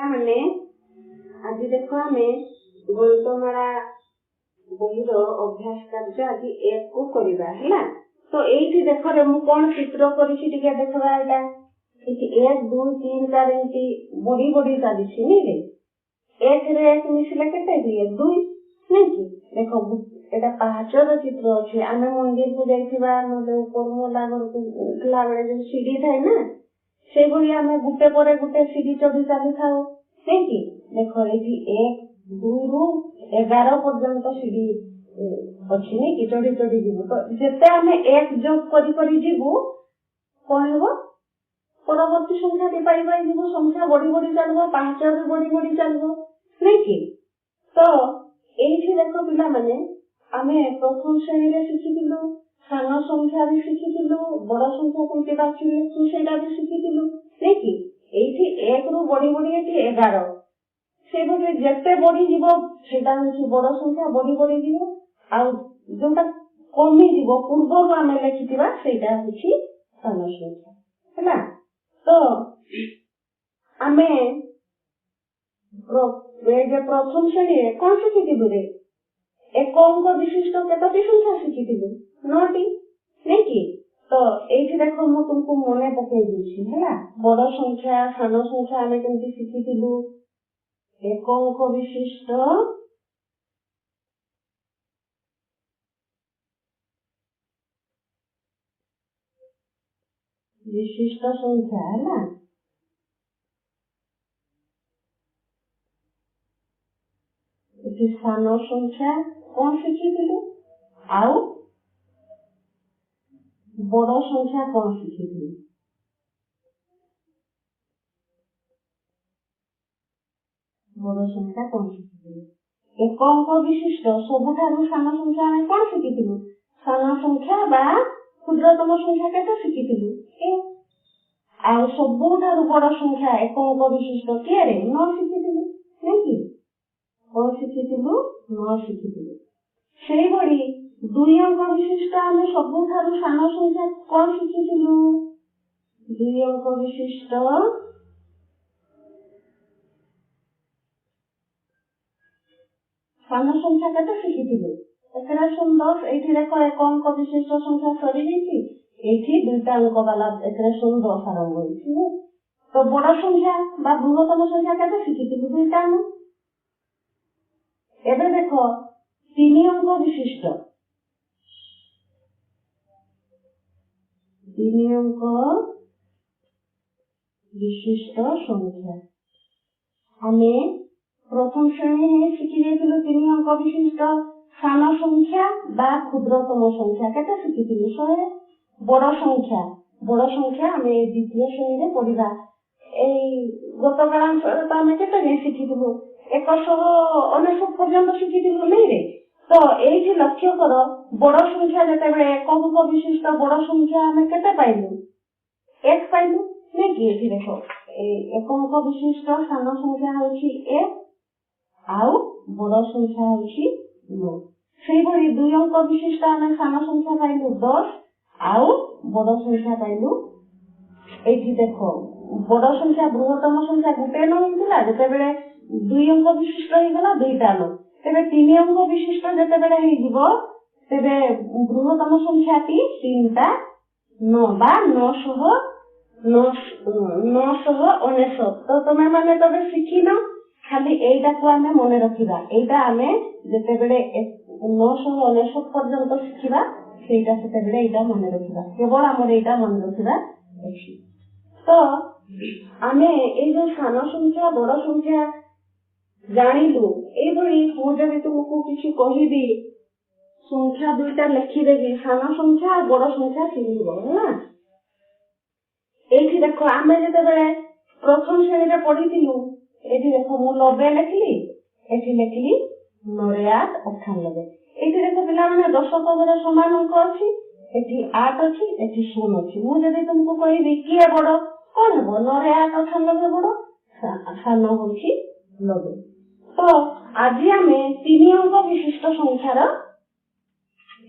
ତାମାନେ ଆଜି ଦେଖ ଆମେ ଗଣିତମାଳା ବହିର ଅଭ୍ୟାସ କାର୍ଯ୍ୟ ଆଜି ଏହାକୁ କରିବା ହେଲା ତ ଏଇଠି ଦେଖରେ ମୁଁ କଣ ଚିତ୍ର କରିଛି ଟିକେ ଦେଖବା ଏଇଟା ଏଠି ଏକ ଦୁଇ ତିନି ତାର ଏମିତି ବଢି ବଢି ଚାଲିଛି ନାଇଁରେ ଏକରେ ଏକ ମିଶିଲେ କେତେ ହୁଏ ଦୁଇ ନାଇଁ କି ଦେଖ ଏଇଟା ପାହାଚର ଚିତ୍ର ଅଛି ଆମେ ମନ୍ଦିରକୁ ଯାଇଥିବା ନହେଲେ ଉପର ମହଲା ଘରକୁ ଉଠିଲା ବେଳେ ଯୋଉ ସିଡି ଥାଏ ନା ସେଇଭଳି ଆମେ ଗୋଟେ ପରେ ଗୋଟେ ସିଡ଼ି ଚଢି ଚାଲିଥାଉ ନାଇଁ କି ଦେଖ ଏଇଠି ଏକ ଦୁଇରୁ ଏଗାର ପର୍ଯ୍ୟନ୍ତ ସିଡ଼ି ଅଛି ନାଇଁ କି ଚଢି ଚଢି ଯିବୁ ତ ଯେତେ ଆମେ ଏକ ଯୋଗ କରି କରି ଯିବୁ କଣ ହେବ ପରବର୍ତ୍ତୀ ଟି ପାଇ ପାଇ ଯିବୁ ସଂଖ୍ୟା ବଢି ବଢି ଚାଲିବ ପାଞ୍ଚ ବି ବଢି ବଢି ଚାଲିବ ନାଇଁ କି ତ ଏଇଠି ଦେଖ ପିଲାମାନେ ଆମେ ପ୍ରଥମ ଶ୍ରେଣୀରେ ଶିଖିଥିଲୁ ସାନ ବି ଶିଖିଥିଲୁ ବଡ ସଂଖ୍ୟା କେମିତି କେବା ଥିଲେ ସେଇଟା ବି ଶିଖିଥିଲୁ ନାଇଁ କି ଏଇଠି ରୁ ବଢି ବଢି ଏଠି ଏଗାର ସେଭଳି ଯେତେ ବଢିଯିବ ସେଇଟା ହଉଛି ବଡ ସଂଖ୍ୟା ବଢି ବଢିଯିବ ଆଉ ଯୋଉଟା କମିଯିବ ପୂର୍ବରୁ ଆମେ ଲେଖିଥିବା ସେଇଟା ହଉଛି ସାନ ସଂଖ୍ୟା ହେଲା ତ ଆମେ ପ୍ରଥମ ଶ୍ରେଣୀରେ କଣ ଶିଖିଥିଲୁ ରେ ଏକ ଅଙ୍କ ବିଶିଷ୍ଟ କେତୋଟି ସଂଖ୍ୟା ଶିଖିଥିଲୁ ଦେଖ ମୁଁ ତୁମକୁ ମନେ ପକେଇ ଦେଉଛି ହେଲା ବଡ ସଂଖ୍ୟା ସାନ ସଂଖ୍ୟା ଆମେ କେମିତି ଶିଖିଥିଲୁ ଏକ ଅଙ୍କ ବିଶିଷ୍ଟ বিশিষ্ট সংখ্যা হ্যাঁ এটি স্থান সংখ্যা কোন শিখিছিল ଆଉ বড় সংখ্যা কর্মসূচিগুলি বড় সংখ্যা কর্মসূচিগুলি এই কঙ্ক বিশিষ্ট সবুঠারু সানা সংখ্যা আমি কোন শিখিছিল সানা সংখ্যা বা ক্ষুদ্রতম সংখ্যাকে তো শিখিছিল ଆଉ ସବୁଠାରୁ ବଡ ସଂଖ୍ୟା ଏକଙ୍କ ବିଶିଷ୍ଟ କିଏରେ ନ ଶିଖିଥିଲୁ ନାଇଁ କି କଣ ଶିଖିଥିଲୁ ନ ଶିଖିଥିଲୁ ସେଇଭଳି দুই বিশিষ্টাম সভ্যতার সাহসিকা কম শিখেছিল দুই অঙ্ক বিশিষ্ট সামনের সংখ্যাটা শিখেছিল এছাড়া সুন্দর এইটি দেখো এক অঙ্ক বিশিষ্ট সংখ্যা সরি দিয়েছি এইটি দুইটা অঙ্ক বালা এছাড়া সুন্দর সারণ রয়েছে তো বড় সংখ্যা বা বৃহত্তম সংখ্যাটা শিখেছিল দুইটা এবার দেখো তিনি অঙ্ক বিশিষ্ট বিনিয়োগ অঙ্ক বিশিষ্ট সংখ্যা আমি প্রথম শ্রেণীর শিখে দিয়েছিল বিনিয়োগ অঙ্ক বিশিষ্ট সান সংখ্যা বা ক্ষুদ্রতম সংখ্যা কেটে শিখিଥିଲି ଶହେ বড় সংখ্যা বড় সংখ্যা আমি দ্বিতীয় শ্রেণীতে পড়িবা এই গতকাল আমি কেটে কেটা ଯାଏଁ ଶିଖିଥିଲୁ ଏକଶହ ଅନେଶତ ପର୍ଯ୍ୟନ୍ତ নেই রে ତ ଏଇଠି ଲକ୍ଷ୍ୟ କର ବଡ ସଂଖ୍ୟା ଯେତେବେଳେ ଏକକ ବିଶିଷ୍ଟ ବଡ ସଂଖ୍ୟା ଆମେ କେତେ ପାଇଲୁ ଏକ ପାଇଲୁ ନାଇଁ କି ଏଠି ଦେଖ ଏକକ ବିଶିଷ୍ଟ ସାନ ସଂଖ୍ୟା ହେଉଛି ଏକ ଆଉ ବଡ ସଂଖ୍ୟା ହେଉଛି ନଅ ସେହିଭଳି ଦୁଇ ଅଙ୍କ ବିଶିଷ୍ଟ ଆମେ ସାନ ସଂଖ୍ୟା ପାଇଲୁ ଦଶ ଆଉ ବଡ ସଂଖ୍ୟା ପାଇଲୁ ଏଇଠି ଦେଖ ବଡ ସଂଖ୍ୟା ବୃହତ୍ତମ ସଂଖ୍ୟା ଗୋଟେ ନ ହେଇଥିଲା ଯେତେବେଳେ ଦୁଇ ଅଙ୍କ ବିଶିଷ୍ଟ ହେଇଗଲା ଦୁଇଟା ନ ତେବେ ତିନି ଅଙ୍କ ବିଶିଷ୍ଟ ଯେତେବେଳେ ହେଇଯିବ ତେବେ ବୃହତମ ସଂଖ୍ୟା ଟି ତିନିଟା ନ ବା ନଅଶହ ନଅଶହ ଅନେଶତ ତ ତମେ ମାନେ ତବେ ଶିଖିନ ଖାଲି ଏଇଟାକୁ ଆମେ ମନେ ରଖିବା ଏଇଟା ଆମେ ଯେତେବେଳେ ନଅଶହ ଅନେଶତ ପର୍ଯ୍ୟନ୍ତ ଶିଖିବା ସେଇଟା ସେତେବେଳେ ଏଇଟା ମନେ ରଖିବା କେବଳ ଆମର ଏଇଟା ମନେ ରଖିବା ଅଛି ତ ଆମେ ଏଇ ଯୋଉ ସାନ ସଂଖ୍ୟା ବଡ ସଂଖ୍ୟା ଜାଣିଲୁ ଏଇଭଳି ମୁଁ ଯଦି ତୁମକୁ କିଛି କହିବି ସଂଖ୍ୟା ଦୁଇଟା ଲେଖିଦେବି ସାନ ସଂଖ୍ୟା ଆଉ ବଡ ସଂଖ୍ୟା ଚିହ୍ନିବ ହେଲା ଏଇଠି ଦେଖ ଆମେ ଯେତେବେଳେ ପ୍ରଥମ ଶ୍ରେଣୀରେ ପଢିଥିଲୁ ଏଇଠି ଦେଖ ମୁଁ ନବେ ଲେଖିଲି ଏଠି ଲେଖିଲି ନବେ ଆଠ ଅଠାନବେ ଏଇଠି ଦେଖ ପିଲାମାନେ ଦଶ ପଦର ସମାନ ଅଙ୍କ ଅଛି ଏଠି ଆଠ ଅଛି ଏଠି ଶୂନ ଅଛି ମୁଁ ଯଦି ତୁମକୁ କହିବି କିଏ ବଡ କଣ ହେବ ନରେ ଆଠ ଅଠାନବେ ବଡ ସାନ ହଉଛି ନବେ તો આજે ଆମେ ତିନି ଅଙ୍କ ବିଶିଷ୍ଟ ସଂଖ୍ୟାର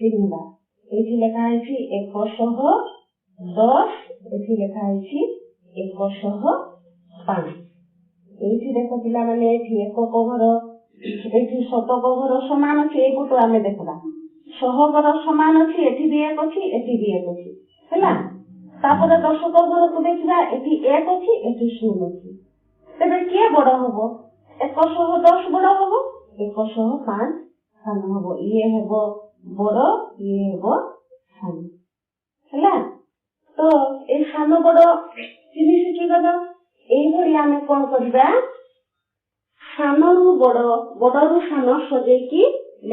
ଚିହ୍ନିବା ଏଇଠି ଲେଖା ହେଇଛି ଏକଶହ ଦଶ ଏଠି ଲେଖା ହେଇଛି ଏକଶହ ପାଞ୍ଚ ଏଇଠି ଦେଖ ପିଲାମାନେ ଏଠି ଏକକ ଘର ଏଠି ଶତକ ଘର ସମାନ ଅଛି ଏଇ ପଟୁ ଆମେ ଦେଖିବା ଶହ ଘର ସମାନ ଅଛି ଏଠି ବି ଏକ ଅଛି ଏଠି ବି ଏକ ଅଛି ହେଲା ତାପରେ ଦଶକ ଘରକୁ ଦେଖିବା ଏଠି ଏକ ଅଛି ଏଠି ଶୂନ ଅଛି ତେବେ କିଏ ବଡ ହବ ଏକ ଶହ ଦଶ ବଡ଼ ହବ ଏକ ଶହ ପାଞ୍ଚ ସାନ ହବ ଇଏ ହେବ ବଡ଼ ଇଏ ହେବ ସାନ ହେଲା ତ ଏଇ ସାନ ବଡ଼ ତିରିଶ ଯୁଗର ଏଇଭଳି ଆମେ କ'ଣ କରିବା ସାନରୁ ବଡ଼ ବଡ଼ରୁ ସାନ ସଜେଇକି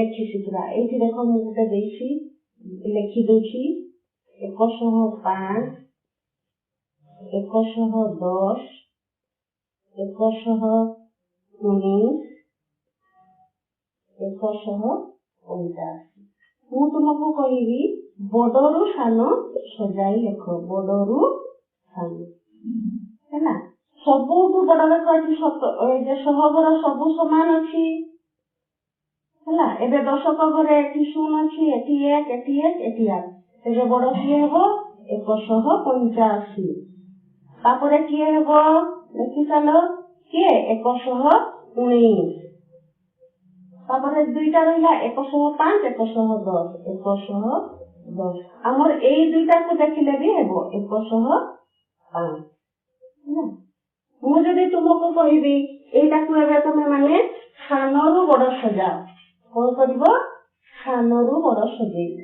ଲେଖି ଶିଖିବା ଏଇଠି ଦେଖ ମୁଁ ଗୋଟେ ଦେଇଛି ଲେଖି ଦଉଛି ଏକ ଶହ ପାଞ୍ଚ ଏକ ଶହ ଦଶ ଏକ ଶହ ଏକଶହ ପଞ୍ଚାଅଶୀ ମୁଁ ତୁମକୁ କହିବି ବଡରୁ ସାନ ସଜାଇ ଲେଖ ବଡରୁ ସାନ ହେଲା ସବୁଠୁ ବଡ ଲେଖ ଅଛି ଯେ ସହଗର ସବୁ ସମାନ ଅଛି ହେଲା ଏବେ ଦଶକ ଘରେ ଏଠି ଶୂନ ଅଛି ଏଠି ଏକ ଏଠି ଏକ ଏଠି ଆଠ ତେବେ ବଡ କିଏ ହେବ ଏକଶହ ପଞ୍ଚାଅଶୀ ତାପରେ କିଏ ହେବ ଲେଖିଚାଲ কে একশহ উনিশ তারপরে দুইটা রইলা একশহ পাঁচ একশহ দশ একশহ দশ আমার এই দুইটাকে দেখিলে ବି ହେବ একশহ ପାଞ୍ଚ ହେଲା ମୁଁ ଯଦି ତୁମକୁ କହିବି ଏଇଟାକୁ ଏବେ ତମେ ମାନେ ସାନରୁ ବଡ ସଜାଅ କଣ କରିବ ସାନରୁ ବଡ ସଜେଇବ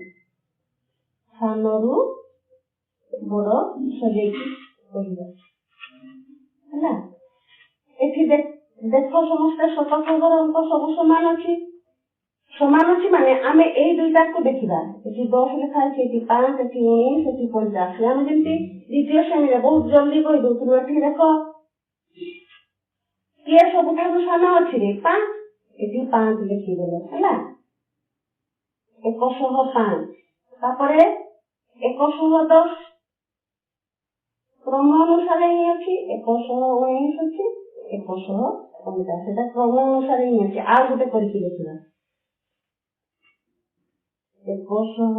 ସାନରୁ ବଡ ସଜେଇକି କହିବ ହେଲା ଏଠି ଦେଖ ସମସ୍ତେ ଶତକଙ୍କର ଅଙ୍କ ସବୁ ସମାନ ଅଛି ସମାନ ଅଛି ମାନେ ଆମେ ଏଇ ଦୁଇଟାକୁ ଦେଖିବା ଏଠି ଦଶ ଲେଖା ଅଛି ଏଠି ପାଞ୍ଚ ଏଠି ଉଣେଇଶ ଏଠି ପଚାଶ ଆମେ ଯେମିତି ଦ୍ଵିତୀୟ ଶ୍ରେଣୀରେ ବହୁତ ଜଲ୍ଦି କହିଦେଉଥିଲୁ ଏଠି ଦେଖ କିଏ ସବୁଠାରୁ ସାନ ଅଛି ରେ ପାଞ୍ଚ ଏଠି ପାଞ୍ଚ ଲେଖିଦେଲେ ହେଲା ଏକଶହ ପାଞ୍ଚ ତାପରେ ଏକଶହ ଦଶ କ୍ରମ ଅନୁସାରେ ହିଁ ଅଛି ଏକଶହ ଉଣେଇଶ ଅଛି ଏକ ଶହ ପଞ୍ଚାଶ ସେଟା କ୍ରମ ଅନୁସାରେ ହିଁ ଅଛି ଆଉ ଗୋଟେ କରିକି ଦେଖିବା ଏକ ଶହ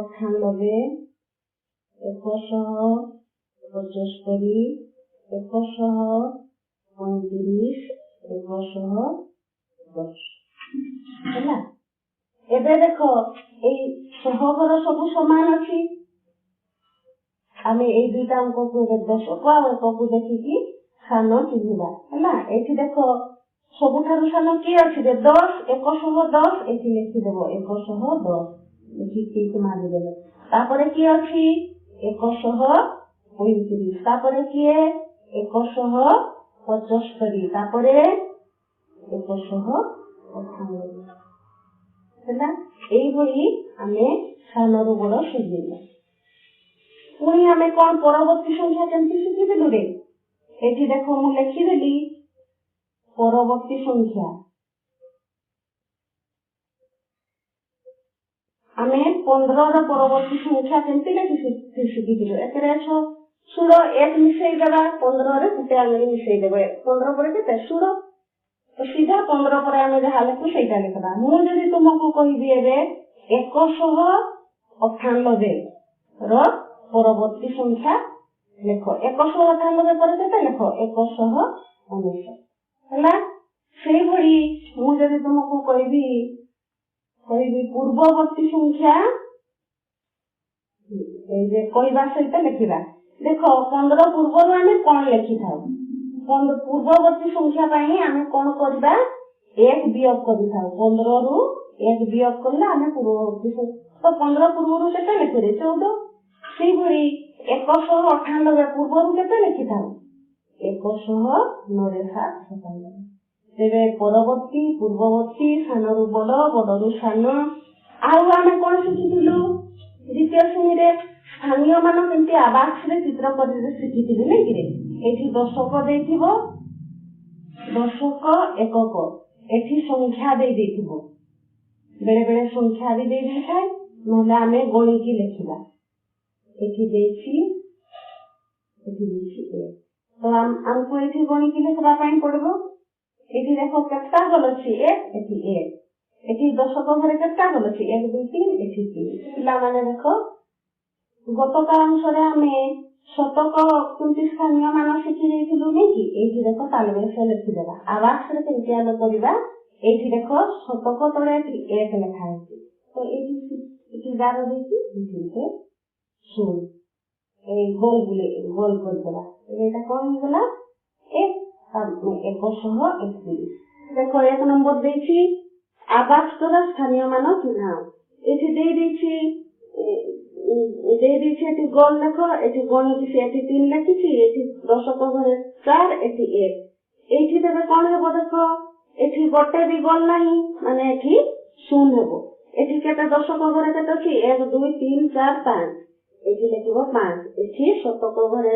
ଅଠାନବେ ଏକ ଶହ ପଞ୍ଚସ୍ତରୀ ଏକ ଶହ ପଇଁତିରିଶ ଏକ ଶହ ଦଶ ହେଲା ଏବେ ଦେଖ ଏଇ ଶହ ଘର ସବୁ ସମାନ ଅଛି ଆମେ ଏଇ ଦୁଇଟା ଅଙ୍କକୁ ଏବେ ଦଶକ ଆଉ ଏକକୁ ଦେଖିକି ସାନ ଚିହ୍ନିବା ହେଲା ଏଠି ଦେଖ ସବୁଠାରୁ ସାନ କିଏ ଅଛି ଯେ ଦଶ ଏକ ଶହ ଦଶ ଏଠି ଲେଖିଦେବ ଏକ ଶହ ଦଶ ଲେଖିକି ମାରିଦେବ ତାପରେ କିଏ ଅଛି ଏକ ଶହ ପଇଁତିରିଶ ତାପରେ କିଏ ଏକ ଶହ ପଞ୍ଚସ୍ତରୀ ତାପରେ ଏକ ଶହ ଅଠାନବେ ହେଲା এইভাবে আমি সানর বড় শিখিলে পুনি আমি কোন পরবর্তী সংখ্যা কেমতি শিখিদেলু রে ଏଠି ଦେଖ ମୁଁ ଲେଖିଦେଲି ପରବର୍ତ୍ତୀ ସଂଖ୍ୟା ଆମେ ପନ୍ଦରର ପରବର୍ତ୍ତୀ ସଂଖ୍ୟା କେମିତି ଲେଖି ଶିଖିଥିଲୁ ଏଥିରେ ଷୋଳ ଏକ ମିଶେଇ ଦେବା ପନ୍ଦରରେ ଗୋଟେ ଆଙ୍ଗଳି ମିଶେଇ ଦେବେ ପନ୍ଦର ପରେ କେତେ ଷୋଳ ସିଧା ପନ୍ଦର ପରେ ଆମେ ଯାହା ଲେଖୁ ସେଇଟା ଲେଖିବା ମୁଁ ଯଦି ତୁମକୁ କହିବି ଏବେ ଏକଶହ ଅଠାନବେ ର ପରବର୍ତ୍ତୀ ସଂଖ୍ୟା ଲେଖ ଏକ ଶହ ଅଠାନବେ ପରେ କେତେ ଲେଖ ଏକ ଶହ ଉଣେଇଶ ହେଲା ସେଇଭଳି ମୁଁ ଯଦି ତୁମକୁ କହିବି କହିବି ପୂର୍ବବର୍ତ୍ତୀ ସଂଖ୍ୟା କହିବା ସହିତ ଲେଖିବା ଦେଖ ପନ୍ଦର ପୂର୍ବରୁ ଆମେ କଣ ଲେଖିଥାଉ ପୂର୍ବବର୍ତ୍ତୀ ସଂଖ୍ୟା ପାଇଁ ଆମେ କଣ କରିବା ଏକ ବିୟୋଗ କରିଥାଉ ପନ୍ଦରରୁ ଏକ ବିୟୋଗ କଲେ ଆମେ ପୂର୍ବବର୍ତ୍ତୀ ତ ପନ୍ଦର ପୂର୍ବରୁ କେତେ ଲେଖିବେ ଚଉଦ ସେହିପରି ଶହ ଅଠାନବେ ପୂର୍ବରୁ କେତେ ଲେଖିଥାଉ ଏକଶହ ନବେ ସାତ ସତାନବେ ତେବେ ପରବର୍ତ୍ତୀ ପୂର୍ବବର୍ତ୍ତୀ ସାନରୁ ବଡ ବଡରୁ ସାନ ଆଉ ଆମେ କଣ ଶିଖିଥିଲୁ ଦ୍ଵିତୀୟ ଶ୍ରେଣୀରେ ସ୍ଥାନୀୟ ମାନ କେମିତି ଆବାସରେ ଚିତ୍ର କରିରେ ଶିଖିଥିଲେ ନାଇଁ କିରେ ଏଠି ଦଶକ ଦେଇଥିବ ଦଶକ ଏକକ ଏଠି ସଂଖ୍ୟା ଦେଇ ଦେଇଥିବ ବେଳେ ବେଳେ ସଂଖ୍ୟା ବି ଦେଇ ଦେଇଥାଏ ନହେଲେ ଆମେ ଗଣିକି ଲେଖିବା તો આમ અંકુ એથી ગુણીકીને સબાપાઈન પડવો એથી દેખો કેટલા ગલો છે એક એથી એક এটি দশক ঘরে চেষ্টা করেছি এক দুই তিন এটি তিন পিলামানে দেখো গতকাল অনুসারে আমি শতক উনত্রিশ স্থানীয় মান শিখি ଦେଇଥିଲୁ ନେଇକି ଏଇଠି ଦେଖ ତାଲବେଳ ସେ ଲେଖିଦେବା ଆବାସ ରେ କେମିତି ଆମେ କରିବା ଏଇଠି ଦେଖ ଶତକ ତଳେ ଏଠି ଏକ ଲେଖା ହେଇଛି ତ ଏଇଠି ଏଠି ବାର ଦେଇକି ଏଇଠି সুর এই গোল গুলি গোল গোল দেওয়া এটা কোন গোলা এক একক সহ এক একত্রিশ দেখো এক নম্বর দিয়েছি আবাস করা স্থানীয় মানব নাম এটি দিয়ে দিয়েছি দিয়ে দিয়েছি এটি গোল লেখো এটি গোল লিখেছি এটি তিন লিখেছি এটি দশক ঘরে চার এটি এক এইটি দেবে কোন হব দেখো এটি গোটে বি গোল নাই মানে এটি শূন্য হব এটি কেটে দশক ঘরে কেটেছি এক দুই তিন চার পাঁচ ଏଠି ଲେଖିବ ପାଞ୍ଚ ଏଠି ଶତକ ଘରେ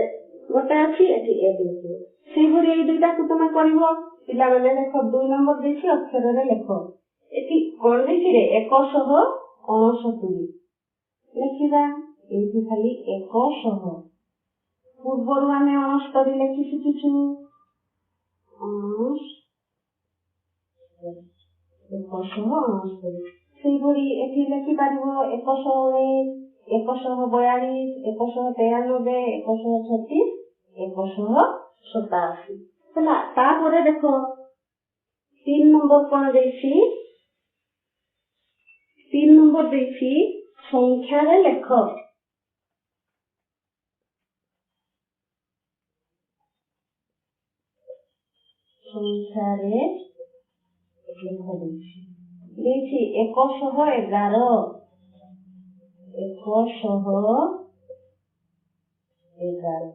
ଗୋଟେ ଅଛି ଏଠି ଏ ଦେଇଥିବ ସେଇଭଳି ଏଇ ଦୁଇଟାକୁ ତମେ କରିବ ପିଲାମାନେ ଦେଖ ଦୁଇ ନମ୍ବର ଦେଇଛି ଅକ୍ଷରରେ ଲେଖ ଏଠି କଣ ଦେଇଛିରେ ଏକ ଶହ ଅଣସତୁରି ଲେଖିବା ଏଇଠି ଖାଲି ଏକ ଶହ ପୂର୍ବରୁ ଆମେ ଅଣସ୍ତରୀ ଲେଖି ଶିଖିଛୁ ଏକ ଶହ ଅଣସ୍ତରୀ ସେଇଭଳି ଏଠି ଲେଖିପାରିବ ଏକ ଶହ ଉଣେଇଶ একশহ বয়াল্লিশ একশহ তেরানব্বই একশহ ছত্রিশ একশহ সতাশি ହେଲା ତାପରେ ଦେଖ ତିନି ନମ୍ବର କଣ ଦେଇଛି ତିନି ନମ୍ବର ଦେଇଛି ସଂଖ୍ୟାରେ ଲେଖ ସଂଖ୍ୟାରେ ଲେଖ ଦେଇଛି ଦେଇଛି ଏକଶହ ଏଗାର এই ঘর সহ এগারো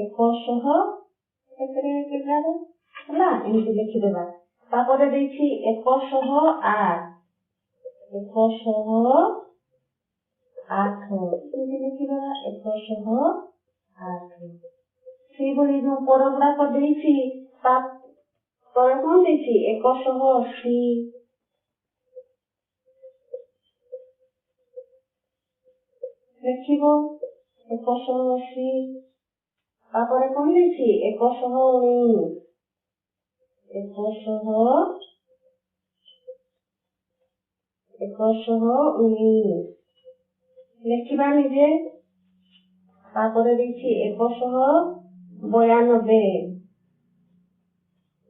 এরপর সহ এগারো না এমনি লিখে দেবা তারপরে দেখছি এরপর সহ আর এরপর সহ আঠ এমনি লিখে দেবা সেইভাবে পরগুলা দিয়েছি Παρακολούθηση 180 Δεξιβό 180 Απορρεκολύθη 180 180 180 লেখিবা নিজে তারপরে দিচ্ছি একশো বয়ানব্বই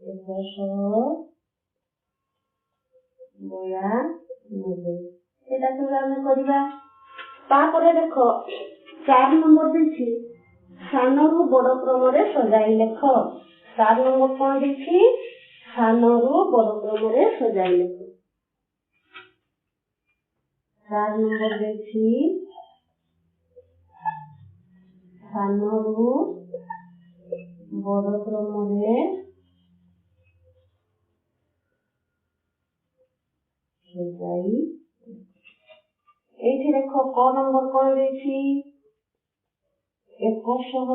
এটা সব ଆମେ କରିବା ତାପରେ ଦେଖ ଚାରି ନମ୍ବର ଦେଇଛି ସାନ ସାନରୁ ବଡ କ୍ରମରେ ସଜାଇ ଲେଖ ଚାରି ନମ୍ବର କଣ ଦେଇଛି ସାନରୁ ବଡ କ୍ରମରେ ସଜାଇ ଲେଖ ଚାରି ନମ୍ବର ଦେଇଛି ସାନରୁ বড় ক্রমে যাই এই যে দেখো ক নম্বর করে দিয়েছি একশহ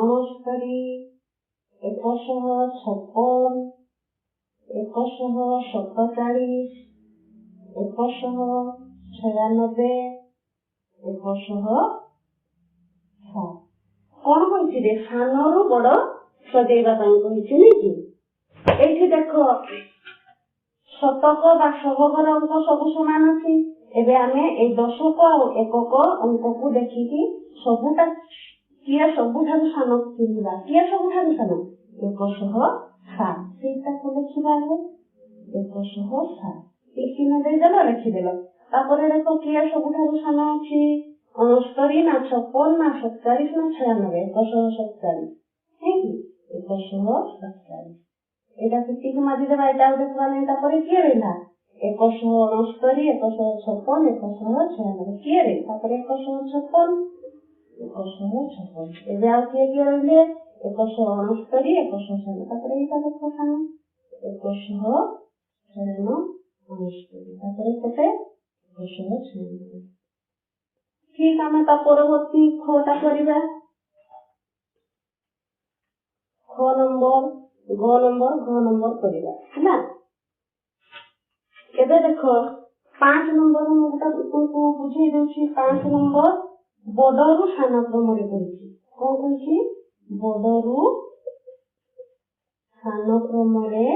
অনস্কারী একশহ ছপ্পন একশহ সতচাଳିଶ একশহ ছয়ানব্বই କଣ କହିଛି ରେ ସାନରୁ ବଡ ସଜେଇବା ପାଇଁ କହିଛି ନାଇଁ କି ଏଇଠି ଦେଖ ଶତକ ବା ସହଗର ଅଙ୍କ ସବୁ ସମାନ ଅଛି ଏବେ ଆମେ ଏଇ ଦଶକ ଆଉ ଏକକ ଅଙ୍କକୁ ଦେଖିକି ସବୁଟା କିଏ ସବୁଠାରୁ ସାନ କିଣିବା କିଏ ସବୁଠାରୁ ସାନ ଏକଶହ ସାତ ସେଇଟାକୁ ଲେଖିବା ଆମେ ଏକଶହ ସାତ ଚିହ୍ନ ଦେଇଦେଲ ଲେଖିଦେଲ ତାପରେ ଦେଖ କିଏ ସବୁଠାରୁ ସାନ ଅଛି ଅଣସ୍ତରି ନା ଛପନ ନା ସତଚାଳିଶ ନା ଛୟାନବେ ଏକଶହ ସତଚାଳିଶ ନାଇଁ କି ଏକଶହ ସତଚାଳିଶ ଏଇଟା ସେତିକି ମାଜିଦେବା ଏଇଟା ଗୋଟେ ସେମାନେ ତାପରେ କିଏ ରହିଲା ଏକଶହ ଅଣସ୍ତରୀ ଏକଶହ ଛପନ ଏକଶହ ଛୟାନବେ କିଏ ରେ ତାପରେ ଏକଶହ ଛପନ ଏକଶହ ଛପନ ଏବେ ଆଉ କିଏ କିଏ ରହିଲେ ଏକଶହ ଅଣସ୍ତରୀ ଏକଶହ ଛୟାନବେ ତାପରେ ଏଇଟା ଦେଖ ସାଙ୍ଗ ଏକଶହ ଛୟାନ ଅଣସ୍ତରୀ ତାପରେ କେତେ ଏକଶହ ଛୟାନବେ ଠିକ ଆମେ ତା ପରବର୍ତ୍ତୀ ଖଟା କରିବା ଖ ନମ୍ବର ঘ নম্বর ঘ নম্বর କରିବା ହେଲା ଏବେ ଦେଖ ପାଞ୍ଚ ନମ୍ବର ମୁଁ ଗୋଟା ଲୋକଙ୍କୁ ବୁଝେଇ ଦଉଛି ପାଞ୍ଚ ନମ୍ବର ବଡରୁ ସାନ କ୍ରମରେ କହିଛି କଣ କହିଛି ବଡରୁ ସାନ କ୍ରମରେ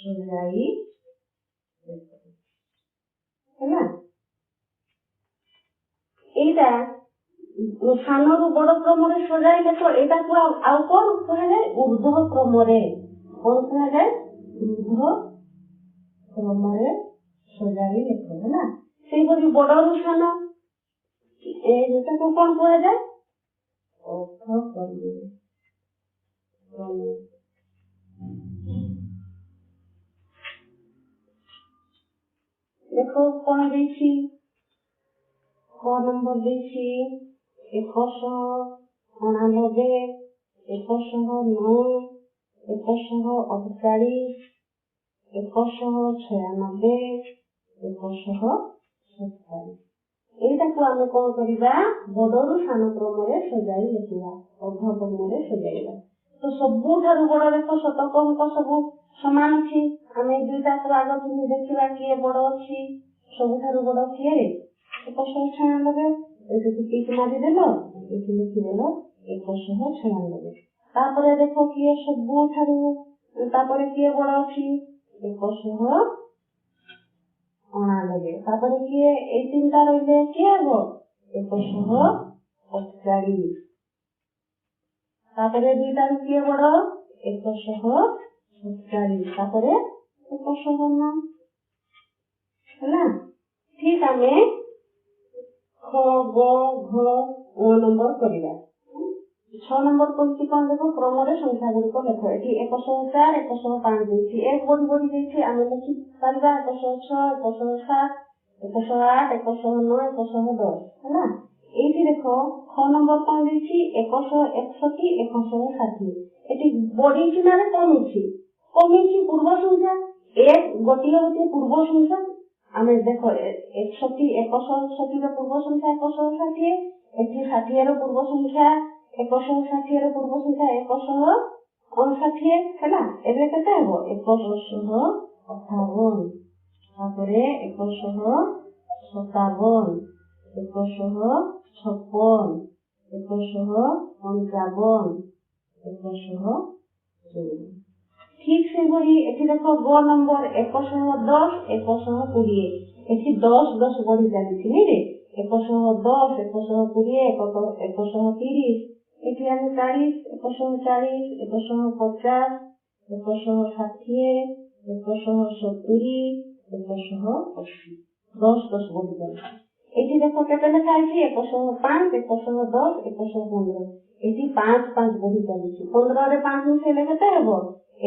ସଜାଇ ହେଲା ଏଇଟା ସାନରୁ ବଡ କ୍ରମରେ ସଜାଇଲେ ତ ଏଟାକୁ ଆଉ କଣ କୁହାଯାଏ ଉର୍ଦ୍ଧ କ୍ରମରେ କଣ କୁହାଯାଏ ଉର୍ଦ୍ଧ କ୍ରମରେ ସଜାଇ ଲେଖ ହେଲା ସେହିପରି ବଡରୁ ସାନ ଏଟାକୁ କଣ କୁହାଯାଏ ଦେଖ କଣ ଦେଇଛି କଣ ନମ୍ବର ଦେଇଛି 에커서 하나노데 에커서 노 에커서 어브사리 에커서 ଛୟାନବେ ଏକଶହ ସତଚାଳିଶ ଏଇଟାକୁ ଆମେ କଣ କରିବା ବଡରୁ ସାନ କ୍ରମରେ ସଜାଇ ଲେଖିବା ଅଧ କ୍ରମରେ ସଜାଇବା ତ ସବୁଠାରୁ ବଡ ରେଖ ଶତକ ଅଙ୍କ ସବୁ ସମାନ ଅଛି ଆମେ ଦୁଇଟାକୁ ଆଗ ଚିହ୍ନି ଦେଖିବା କିଏ ବଡ ଅଛି ସବୁଠାରୁ ବଡ କିଏ ଏକଶହ ଛୟାନବେ এটুকু পিঠে মাঝে দিল এটু লিখে দিল এটা সহ তারপরে দেখো কি সভ্য ঠারু তারপরে কি বড় অসি এক সহ তারপরে কি এই তিনটা রইলে কি হব এক সহ অত্যারি তারপরে দুইটা কি বড় এক তারপরে ঠিক ଖ ଗ ଘ ও নম্বর କରିବା ଛଅ ନମ୍ବର କହୁଛି କଣ ଦେଖ କ୍ରମରେ ସଂଖ୍ୟା ଗୁଡ଼ିକ ଲେଖ ଏଠି ଏକଶହ ଚାରି ଏକଶହ ପାଞ୍ଚ ଦେଇଛି ଏକ ବଢି ବଢି ଦେଇଛି ଆମେ ଲେଖିପାରିବା ଏକଶହ ଛଅ ଏକଶହ ସାତ ଏକଶହ ଆଠ ଏକଶହ ନଅ ଏକଶହ ଦଶ ହେଲା ଏଇଠି ଦେଖ ଛଅ ନମ୍ବର କଣ ଦେଇଛି ଶହ ଏକଷଠି ଏକଶହ ଷାଠିଏ ଏଠି ବଢିଛି ନା କମିଛି କମିଛି ପୂର୍ବ ସଂଖ୍ୟା ଏକ ଗୋଟିଏ ଗୋଟିଏ ପୂର୍ବ ସଂଖ୍ୟା আমি দেখো একষট্টি একশ ষাঠির পূর্ব সংখ্যা একশ ষাঠিয়ে এটি ষাঠিয়ের পূর্ব সংখ্যা একশ ষাঠিয়ের পূর্ব সংখ্যা একশ ষাঠিয়ে ହେଲା ଏବେ କେତେ ହେବ একশ ଅଠାବନ ତାପରେ ଏକଶହ ସତାବନ একশ ଛପନ একশ ପଞ୍ଚାବନ একশ ଚଉବନ Τι σύμβολοι, έτσι δεν έχω εγώ νόμπορ, εκόσο είναι ο ντός, εκόσο είναι ο κουλίε. Έτσι ντός, ντός μπορεί να την κλείρει. είναι ο ντός, εκόσο είναι ο κουλίε, εκόσο είναι ο πύρις. Έτσι αν μετάλλεις, είναι είναι είναι είναι σοκουρί, είναι એ દેખો કે તને થાય છે એક સો પાંચ એક સો દસ એક સો પંદર એથી પાંચ પાંચ બધી ચાલી છે પંદରରେ પાંચ ମିଶାଇଲେ କେତେ ହେବ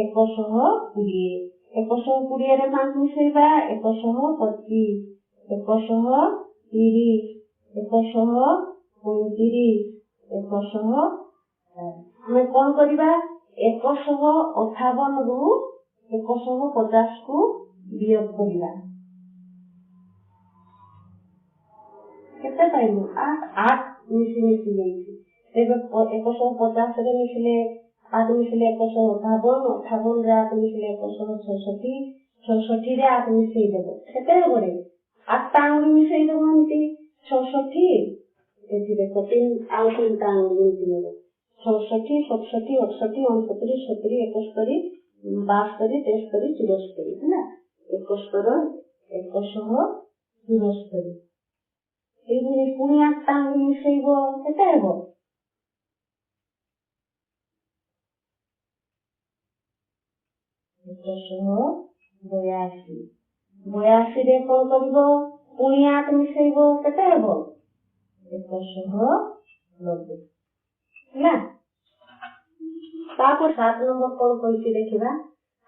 ଏକ ଶହ କୋଡ଼ିଏ ଏକ ଶହ କୋଡ଼ିଏରେ ପାଞ୍ଚ ମିଶାଇବା ଏକ ଶହ ପଚିଶ ଏକ ଶହ ତିରିଶ ଏକ ଶହ ପଇଁତିରିଶ ଏକ ଶହ ଆମେ କ'ଣ କରିବା ଏକ ଶହ ଅଠାବନରୁ ଏକ ଶହ ପଚାଶକୁ ବିୟୋଗ କରିବା କେତେ ପାଇଲୁ ଆଠ ମିଶି ମିଶି ଯାଇଛି ତେବେ ଏକଶହ ପଚାଶରେ ମିଶିଲେ ଆଠ ମିଶିଲେ ଏକଶହ ଅଠାବନ ଅଠାବନ ରେ ଆଠ ମିଶିଲେ ଏକଶହ ଛଅଷଠି ରେ ଆଠ ମିଶେଇ ଦେବ କେତେ ହେବରେ ଆଠଟା ଆହୁରି ମିଶେଇ ଦେବ ଏମିତି ଛଅଷଠି ଏଥିରେ ତିନି ଆଉ ତିନିଟା ଆହୁରି ଏମିତି ନେବ ଛଷଠି ସତଷଠି ଅଠଷଠି ଅଣସତୁରି ସତୁରି ଏକସ୍ତରି ବାସ୍ତରି ତେସ୍ତରି ଚୁରସ୍ତରୀ ହେଲା ଏକସ୍ତର ଏକଶହ ଚୁରସ୍ତରୀ 일본이 뿌리한 땅이 쓰이고 했다고. 그래서 모야시 모야시를 걸고 뿌리한 땅이 쓰이고 했다고. 그래서 로그 না তারপর সাত নম্বর কল করেছি দেখিবা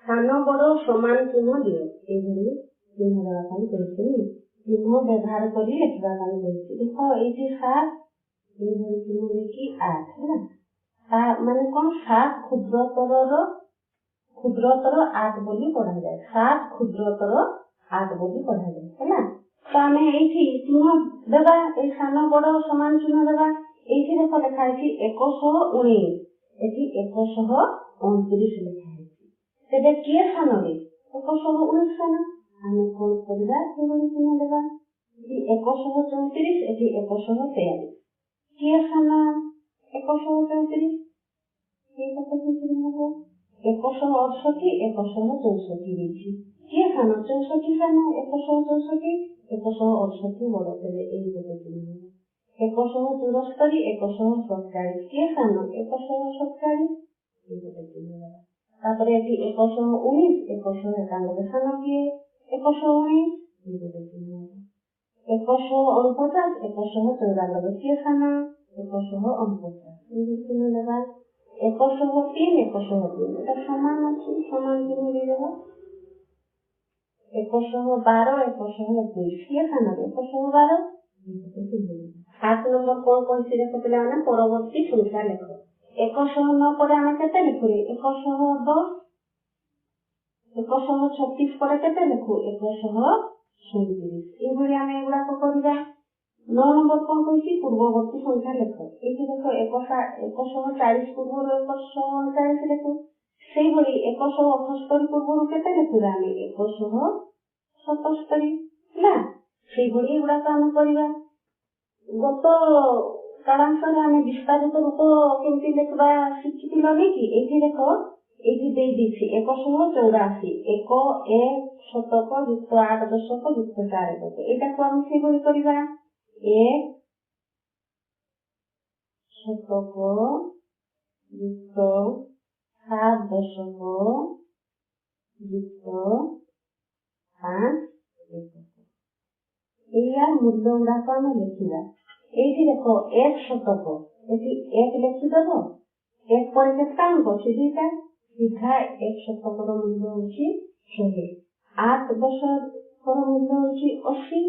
সাত নম্বরও সমান চিহ্ন দিও এইগুলি চিহ্ন দেওয়া করেছি চিহ্ন ব্যবহার করে লেখবার আমি বলছি দেখো এই যে সাত এই ঘরে চিহ্ন লিখি আট হ্যাঁ তার মানে কোন সাত ক্ষুদ্রতর ক্ষুদ্রতর আট বলি পড়া যায় সাত ক্ষুদ্রতর আট বলি পড়া যায় তাই না তো আমি এইটি চিহ্ন দেবা এই সান বড় সমান চিহ্ন দেবা এইটি দেখো লেখা হয়েছি একশহ উনিশ এটি একশহ উনত্রিশ লেখা হয়েছে সেটা কে সানরে একশহ উনিশ সানা Και αυτό είναι το πιο σημαντικό. Και αυτό είναι το πιο σημαντικό. Και αυτό είναι το πιο σημαντικό. Και αυτό είναι το πιο σημαντικό. Και αυτό είναι το πιο σημαντικό. Και αυτό είναι το πιο σημαντικό. Και το πιο σημαντικό. Και αυτό είναι το πιο σημαντικό. Και αυτό είναι το πιο σημαντικό. Και αυτό είναι το πιο σημαντικό. Και αυτό είναι το πιο σημαντικό. Και Και αυτό είναι το πιο σημαντικό. Και αυτό είναι το πιο σημαντικό. Και αυτό είναι το πιο σημαντικό. Και αυτό είναι Επασόη, λίγο δεν θυμάμαι. Επασό ονποτάς, επασό το δαλογοφίχανα, επασό ονποτάς. Λίγο θυμάμαι λεβά. Επασό γοπίν, επασό γοπίν. Τα σωμάνα τσι, σωμάνα δεν είναι λεβά. Επασό γοπάρο, επασό γοπίχανα, επασό γοπάρο. সাত নম্বর কোন কোন সিলেক্ট পিলাମାନେ ପରବର୍ତ୍ତୀ ସଂଖ୍ୟା ଲେଖ ଏକ ଶହ ନଅ ପରେ ଆମେ କେତେ ଲେଖୁଛେ ଏକ ଶହ ଦଶ একসহ ছত্রিশ করে কেটে লেখো একসহ সৈত্রিশ এইভাবে আমি এগুলাকে করিবা ন নম্বর কোন কইছি পূর্ববর্তী সংখ্যা লেখো এই যে দেখো একশহ চাଳିଶ পূର୍ବରୁ একশহ ଅଣଚାଳିଶ ଲେଖୁ ସେହିଭଳି ଏକଶହ ଅଠସ୍ତରି ପୂର୍ବରୁ କେତେ ଲେଖିବା ଆମେ ଏକଶହ ସତସ୍ତରି ହେଲା ସେଇଭଳି ଏଗୁଡାକ ଆମେ କରିବା ଗତ କାଳାଂଶରେ ଆମେ ବିସ୍ତାରିତ ରୂପ କେମିତି ଲେଖିବା ଶିଖିଥିଲ ଶିଖିଥିଲନି କି ଏଇଠି ଦେଖ এইটিতেই দিচ্ছি এক সহ চৌরাশি এক এক শতক যুক্ত আট দশক যুক্ত চার একক এটা এটাকে আমি সেভাবে করিবা এক শতক যুক্ত সাত দশক যুক্ত এইয়ার মূল্য গুড়াক আমি লিখিবা এইটি দেখো এক শতক এটি এক লিখিদেব এক পরে কেতটা অঙ্ক সেটিটা ସିଧା ଏକ ଶତକର ମୂଲ୍ୟ ହେଉଛି ଶହେ ଆଠ ଦଶକର ମୂଲ୍ୟ ହେଉଛି ଅଶୀ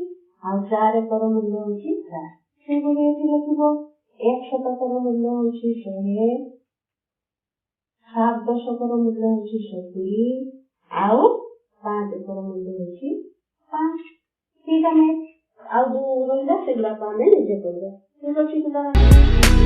ଆଉ ଏକର ମୂଲ୍ୟ ହେଉଛି ଷାଠ ସେହିଭଳି ଏଠି ଲେଖିବ ଏକ ଶତକର ମୂଲ୍ୟ ହେଉଛି ଶହେ ସାତ ଦଶକର ମୂଲ୍ୟ ହେଉଛି ସତୁରି ଆଉ ପାଞ୍ଚ ଏକର ମୂଲ୍ୟ ହେଉଛି ପାଞ୍ଚ ଠିକ ଆମେ ଆଉ ଯୋଉ ରହିଲା ସେଗୁଡାକ ଆମେ ନିଜେ କରିବା ଠିକ ଅଛି ପିଲାମାନେ